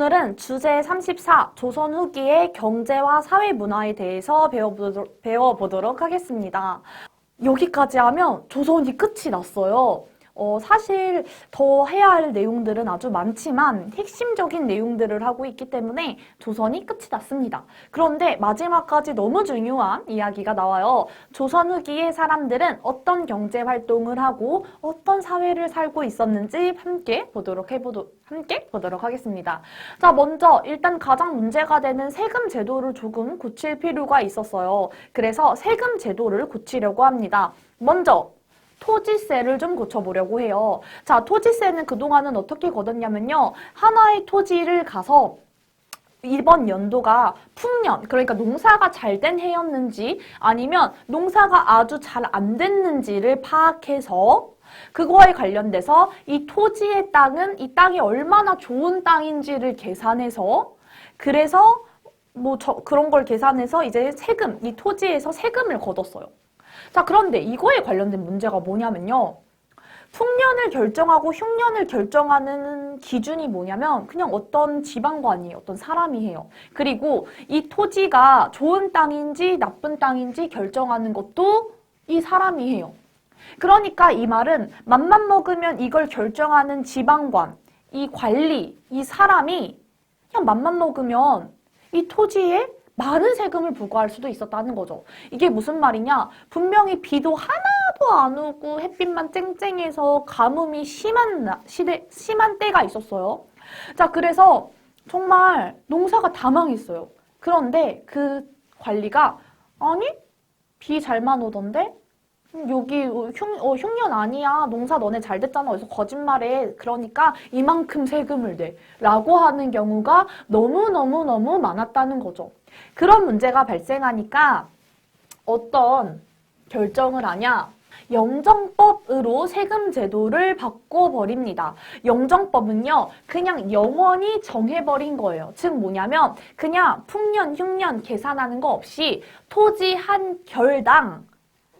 오늘은 주제 34 조선 후기의 경제와 사회 문화에 대해서 배워보도록, 배워보도록 하겠습니다. 여기까지 하면 조선이 끝이 났어요. 어, 사실 더 해야 할 내용들은 아주 많지만 핵심적인 내용들을 하고 있기 때문에 조선이 끝이 났습니다. 그런데 마지막까지 너무 중요한 이야기가 나와요. 조선 후기의 사람들은 어떤 경제 활동을 하고 어떤 사회를 살고 있었는지 함께 보도록 해보도 함께 보도록 하겠습니다. 자, 먼저 일단 가장 문제가 되는 세금 제도를 조금 고칠 필요가 있었어요. 그래서 세금 제도를 고치려고 합니다. 먼저 토지세를 좀 고쳐보려고 해요. 자, 토지세는 그동안은 어떻게 걷었냐면요. 하나의 토지를 가서 이번 연도가 풍년, 그러니까 농사가 잘 된 해였는지 아니면 농사가 아주 잘 안 됐는지를 파악해서 그거에 관련돼서 이 토지의 땅은 이 땅이 얼마나 좋은 땅인지를 계산해서 그래서 뭐 저, 그런 걸 계산해서 이제 세금, 이 토지에서 세금을 걷었어요. 자, 그런데 이거에 관련된 문제가 뭐냐면요. 풍년을 결정하고 흉년을 결정하는 기준이 뭐냐면 그냥 어떤 지방관이 어떤 사람이 해요. 그리고 이 토지가 좋은 땅인지 나쁜 땅인지 결정하는 것도 이 사람이 해요. 그러니까 이 말은 맘만 먹으면 이걸 결정하는 지방관, 이 관리, 이 사람이 그냥 맘만 먹으면 이 토지에 많은 세금을 부과할 수도 있었다는 거죠. 이게 무슨 말이냐? 분명히 비도 하나도 안 오고 햇빛만 쨍쨍해서 가뭄이 심한 나- 시대, 심한 때가 있었어요. 자, 그래서 정말 농사가 다 망했어요. 그런데 그 관리가 아니 비 잘만 오던데 음, 여기 흉, 어, 흉년 아니야. 농사 너네 잘 됐잖아. 그래서 거짓말해. 그러니까 이만큼 세금을 내. 라고 하는 경우가 너무너무너무 많았다는 거죠. 그런 문제가 발생하니까 어떤 결정을 하냐? 영정법으로 세금 제도를 바꿔버립니다. 영정법은요, 그냥 영원히 정해버린 거예요. 즉 뭐냐면, 그냥 풍년, 흉년 계산하는 거 없이 토지 한 결당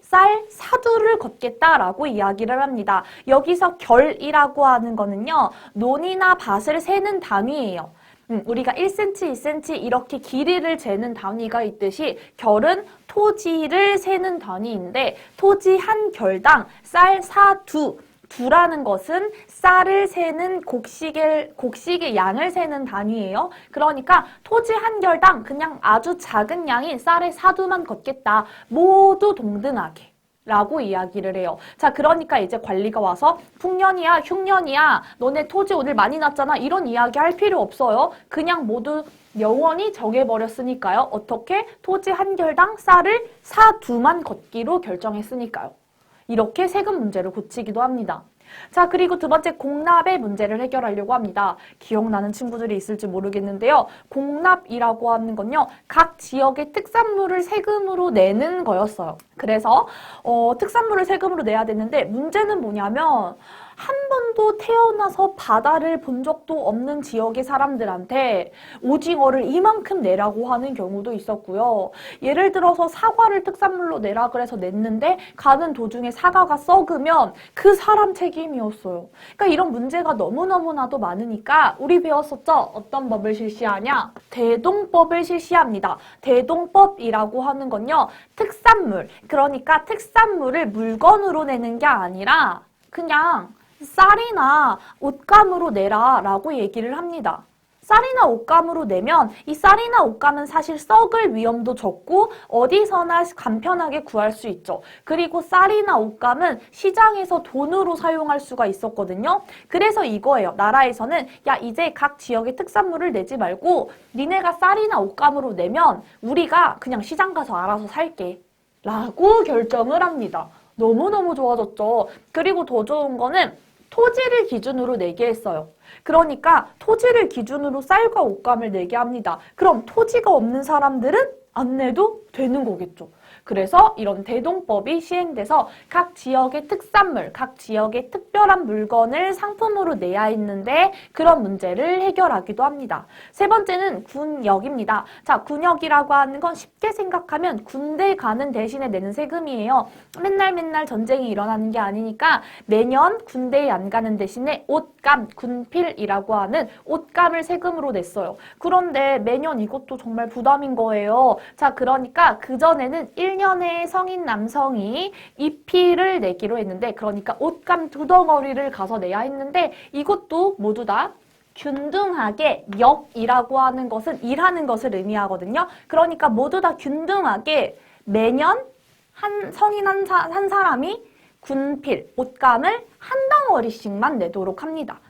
쌀 사두를 걷겠다라고 이야기를 합니다. 여기서 결이라고 하는 거는요, 논이나 밭을 세는 단위예요. 음, 우리가 1cm, 2cm 이렇게 길이를 재는 단위가 있듯이 결은 토지를 세는 단위인데 토지 한 결당 쌀 사두 두라는 것은 쌀을 세는 곡식의, 곡식의 양을 세는 단위예요. 그러니까 토지 한 결당 그냥 아주 작은 양인 쌀의 사두만 걷겠다. 모두 동등하게. 라고 이야기를 해요. 자, 그러니까 이제 관리가 와서 풍년이야, 흉년이야, 너네 토지 오늘 많이 났잖아. 이런 이야기 할 필요 없어요. 그냥 모두 영원히 정해버렸으니까요. 어떻게? 토지 한 결당 쌀을 사두만 걷기로 결정했으니까요. 이렇게 세금 문제를 고치기도 합니다. 자, 그리고 두 번째 공납의 문제를 해결하려고 합니다. 기억나는 친구들이 있을지 모르겠는데요. 공납이라고 하는 건요. 각 지역의 특산물을 세금으로 내는 거였어요. 그래서 어, 특산물을 세금으로 내야 되는데 문제는 뭐냐면 한 번도 태어나서 바다를 본 적도 없는 지역의 사람들한테 오징어를 이만큼 내라고 하는 경우도 있었고요. 예를 들어서 사과를 특산물로 내라 그래서 냈는데 가는 도중에 사과가 썩으면 그 사람 책임이었어요. 그러니까 이런 문제가 너무너무나도 많으니까 우리 배웠었죠? 어떤 법을 실시하냐? 대동법을 실시합니다. 대동법이라고 하는 건요. 특산물, 그러니까 특산물을 물건으로 내는 게 아니라 그냥 쌀이나 옷감으로 내라 라고 얘기를 합니다. 쌀이나 옷감으로 내면 이 쌀이나 옷감은 사실 썩을 위험도 적고 어디서나 간편하게 구할 수 있죠. 그리고 쌀이나 옷감은 시장에서 돈으로 사용할 수가 있었거든요. 그래서 이거예요. 나라에서는 야 이제 각 지역의 특산물을 내지 말고 니네가 쌀이나 옷감으로 내면 우리가 그냥 시장 가서 알아서 살게. 라고 결정을 합니다. 너무너무 좋아졌죠. 그리고 더 좋은 거는 토지를 기준으로 내게 했어요. 그러니까 토지를 기준으로 쌀과 옷감을 내게 합니다. 그럼 토지가 없는 사람들은 안 내도 되는 거겠죠. 그래서 이런 대동법이 시행돼서 각 지역의 특산물, 각 지역의 특별한 물건을 상품으로 내야 했는데 그런 문제를 해결하기도 합니다. 세 번째는 군역입니다. 자, 군역이라고 하는 건 쉽게 생각하면 군대 가는 대신에 내는 세금이에요. 맨날 맨날 전쟁이 일어나는 게 아니니까 매년 군대에 안 가는 대신에 옷감, 군필이라고 하는 옷감을 세금으로 냈어요. 그런데 매년 이것도 정말 부담인 거예요. 자, 그러니까 그전에는 1년에 성인 남성이 이 필을 내기로 했는데, 그러니까 옷감 두 덩어리를 가서 내야 했는데, 이것도 모두 다 균등하게 역이라고 하는 것은 일하는 것을 의미하거든요. 그러니까 모두 다 균등하게 매년 한 성인 한, 사, 한 사람이 군필, 옷감을 한 덩어리씩만 내도록 합니다.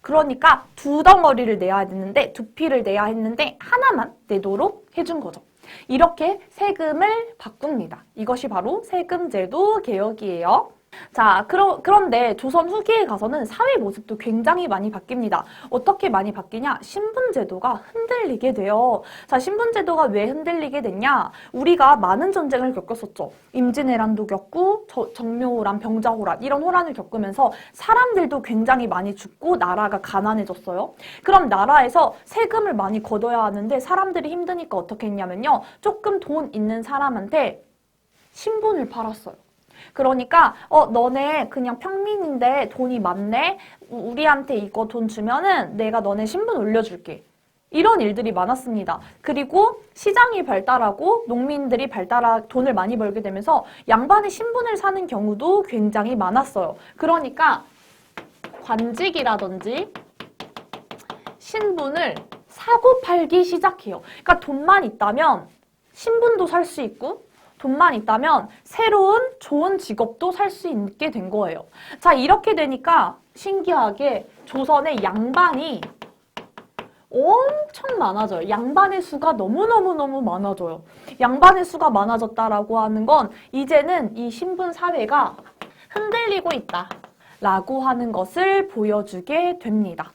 그러니까 두 덩어리를 내야 되는데 두 필을 내야 했는데 하나만 내도록 해준 거죠. 이렇게 세금을 바꿉니다. 이것이 바로 세금제도 개혁이에요. 자, 그러, 그런데 조선 후기에 가서는 사회 모습도 굉장히 많이 바뀝니다. 어떻게 많이 바뀌냐? 신분제도가 흔들리게 돼요. 자, 신분제도가 왜 흔들리게 됐냐? 우리가 많은 전쟁을 겪었었죠. 임진왜란도 겪고, 저- 정묘호란, 병자호란, 이런 호란을 겪으면서 사람들도 굉장히 많이 죽고 나라가 가난해졌어요. 그럼 나라에서 세금을 많이 걷어야 하는데 사람들이 힘드니까 어떻게 했냐면요. 조금 돈 있는 사람한테 신분을 팔았어요. 그러니까 어 너네 그냥 평민인데 돈이 많네. 우- 우리한테 이거 돈 주면은 내가 너네 신분 올려줄게. 이런 일들이 많았습니다. 그리고 시장이 발달하고 농민들이 발달하 돈을 많이 벌게 되면서 양반의 신분을 사는 경우도 굉장히 많았어요. 그러니까 관직이라든지 신분을 사고 팔기 시작해요. 그러니까 돈만 있다면 신분도 살 수 있고 돈만 있다면 새로운 좋은 직업도 살 수 있게 된 거예요. 자, 이렇게 되니까 신기하게 조선의 양반이 엄청 많아져요. 양반의 수가 너무너무너무 많아져요. 양반의 수가 많아졌다라고 하는 건 이제는 이 신분 사회가 흔들리고 있다. 라고 하는 것을 보여주게 됩니다.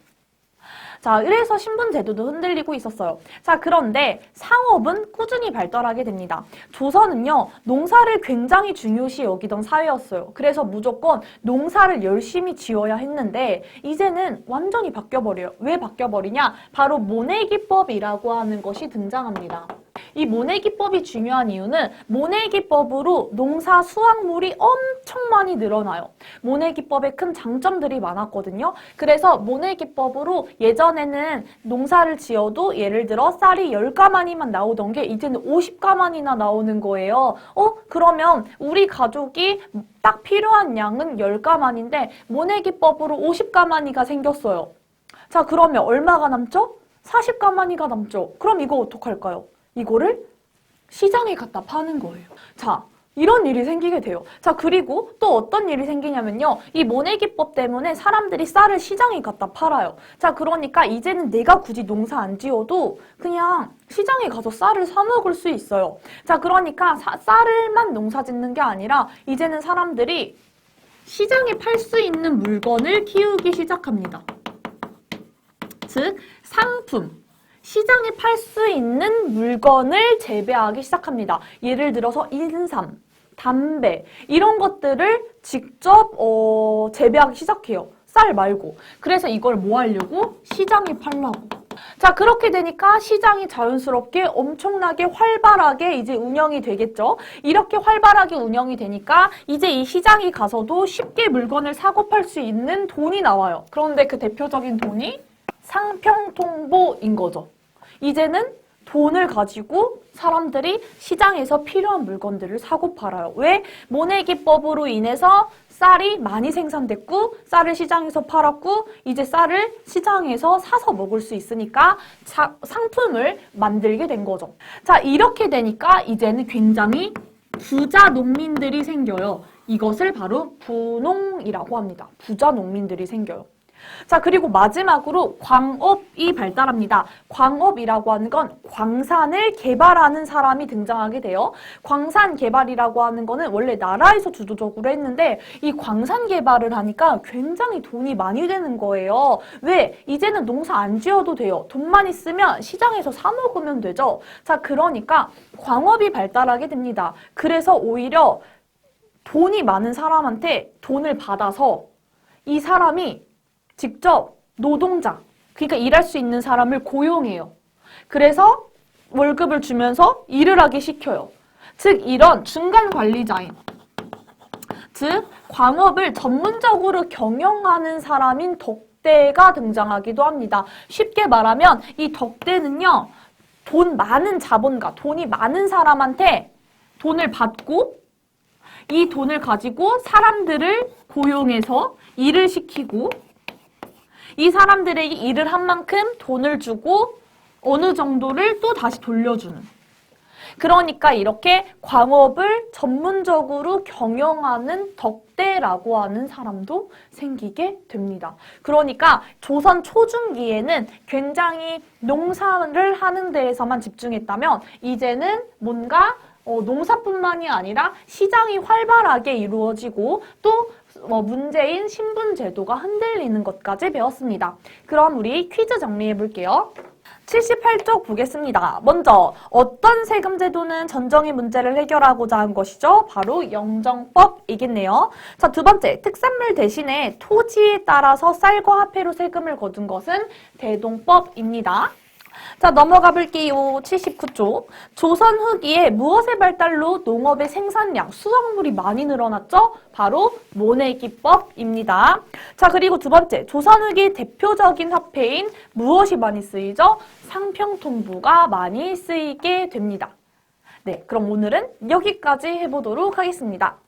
자, 그래서 신분 제도도 흔들리고 있었어요. 자, 그런데 상업은 꾸준히 발달하게 됩니다. 조선은요, 농사를 굉장히 중요시 여기던 사회였어요. 그래서 무조건 농사를 열심히 지어야 했는데, 이제는 완전히 바뀌어버려요. 왜 바뀌어버리냐? 바로 모내기법이라고 하는 것이 등장합니다. 이 모내기법이 중요한 이유는 모내기법으로 농사 수확물이 엄청 많이 늘어나요. 모내기법에 큰 장점들이 많았거든요. 그래서 모내기법으로 예전에는 농사를 지어도 예를 들어 쌀이 10가마니만 나오던 게 이제는 50가마니나 나오는 거예요. 어? 그러면 우리 가족이 딱 필요한 양은 10가마니인데 모내기법으로 50가마니가 생겼어요. 자, 그러면 얼마가 남죠? 40가마니가 남죠. 그럼 이거 어떡할까요? 이거를 시장에 갖다 파는 거예요. 자, 이런 일이 생기게 돼요. 자, 그리고 또 어떤 일이 생기냐면요. 이 모내기법 때문에 사람들이 쌀을 시장에 갖다 팔아요. 자, 그러니까 이제는 내가 굳이 농사 안 지어도 그냥 시장에 가서 쌀을 사 먹을 수 있어요. 자, 그러니까 사- 쌀을만 농사 짓는 게 아니라 이제는 사람들이 시장에 팔 수 있는 물건을 키우기 시작합니다. 즉, 상품. 시장에 팔 수 있는 물건을 재배하기 시작합니다. 예를 들어서 인삼, 담배 이런 것들을 직접 어, 재배하기 시작해요. 쌀 말고. 그래서 이걸 뭐 하려고? 시장에 팔라고. 자, 그렇게 되니까 시장이 자연스럽게 엄청나게 활발하게 이제 운영이 되겠죠. 이렇게 활발하게 운영이 되니까 이제 이 시장에 가서도 쉽게 물건을 사고 팔 수 있는 돈이 나와요. 그런데 그 대표적인 돈이 상평통보인 거죠. 이제는 돈을 가지고 사람들이 시장에서 필요한 물건들을 사고 팔아요. 왜? 모내기법으로 인해서 쌀이 많이 생산됐고 쌀을 시장에서 팔았고 이제 쌀을 시장에서 사서 먹을 수 있으니까 사- 상품을 만들게 된 거죠. 자, 이렇게 되니까 이제는 굉장히 부자 농민들이 생겨요. 이것을 바로 부농이라고 합니다. 부자 농민들이 생겨요. 자, 그리고 마지막으로 광업이 발달합니다. 광업이라고 하는 건 광산을 개발하는 사람이 등장하게 돼요. 광산 개발이라고 하는 거는 원래 나라에서 주도적으로 했는데 이 광산 개발을 하니까 굉장히 돈이 많이 되는 거예요. 왜? 이제는 농사 안 지어도 돼요. 돈만 있으면 시장에서 사 먹으면 되죠. 자, 그러니까 광업이 발달하게 됩니다. 그래서 오히려 돈이 많은 사람한테 돈을 받아서 이 사람이 직접 노동자, 그러니까 일할 수 있는 사람을 고용해요. 그래서 월급을 주면서 일을 하게 시켜요. 즉, 이런 중간 관리자인, 즉, 광업을 전문적으로 경영하는 사람인 덕대가 등장하기도 합니다. 쉽게 말하면 이 덕대는요, 돈 많은 자본가, 돈이 많은 사람한테 돈을 받고 이 돈을 가지고 사람들을 고용해서 일을 시키고 이 사람들에게 일을 한 만큼 돈을 주고 어느 정도를 또 다시 돌려주는. 그러니까 이렇게 광업을 전문적으로 경영하는 덕대라고 하는 사람도 생기게 됩니다. 그러니까 조선 초중기에는 굉장히 농사를 하는 데에서만 집중했다면 이제는 뭔가 어, 농사뿐만이 아니라 시장이 활발하게 이루어지고 또 어, 문제인 신분 제도가 흔들리는 것까지 배웠습니다. 그럼 우리 퀴즈 정리해 볼게요. 78쪽 보겠습니다. 먼저 어떤 세금 제도는 전정의 문제를 해결하고자 한 것이죠? 바로 영정법이겠네요. 자, 두 번째, 특산물 대신에 토지에 따라서 쌀과 화폐로 세금을 거둔 것은 대동법입니다. 자, 넘어가 볼게요. 79쪽. 조선 후기에 무엇의 발달로 농업의 생산량, 수확물이 많이 늘어났죠? 바로 모내기법입니다. 자, 그리고 두 번째. 조선 후기 대표적인 화폐인 무엇이 많이 쓰이죠? 상평통부가 많이 쓰이게 됩니다. 네, 그럼 오늘은 여기까지 해보도록 하겠습니다.